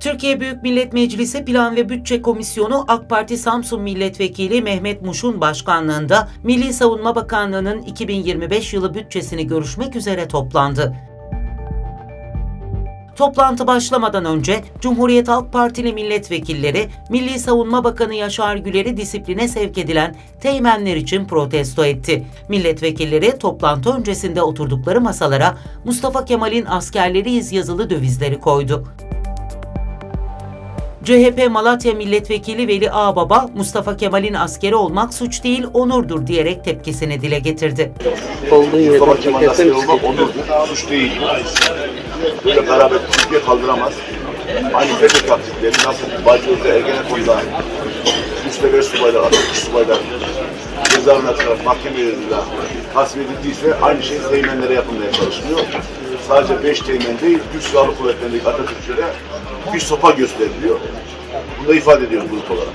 Türkiye Büyük Millet Meclisi Plan ve Bütçe Komisyonu AK Parti Samsun Milletvekili Mehmet Muş'un başkanlığında Milli Savunma Bakanlığı'nın 2025 yılı bütçesini görüşmek üzere toplandı. Toplantı başlamadan önce Cumhuriyet Halk Partili milletvekilleri Milli Savunma Bakanı Yaşar Güler'i disipline sevk edilen teğmenler için protesto etti. Milletvekilleri toplantı öncesinde oturdukları masalara Mustafa Kemal'in askerleriyiz yazılı dövizleri koydu. CHP Malatya Milletvekili Veli Ağbaba, Mustafa Kemal'in askeri olmak suç değil onurdur diyerek tepkisini dile getirdi. Olduğu yerde Mustafa Kemal ceketini askeri olmak onurdur, suç değil. Böyle beraber Türkiye kaldıramaz. Aynı FETÖ taktikleri nasıl Balcı'da Ergenekon'da üstte beş subaylar, atılmış subaylar cezaevine atılarak mahkemeleriyle tasvip edildiyse aynı şey teğmenlere yapılmaya çalışılıyor. Sadece beş teğmen değil, Türk Silahlı Kuvvetleri'ndeki Atatürkçülere bir sopa gösteriliyor. Bunu da ifade ediyoruz grup olarak.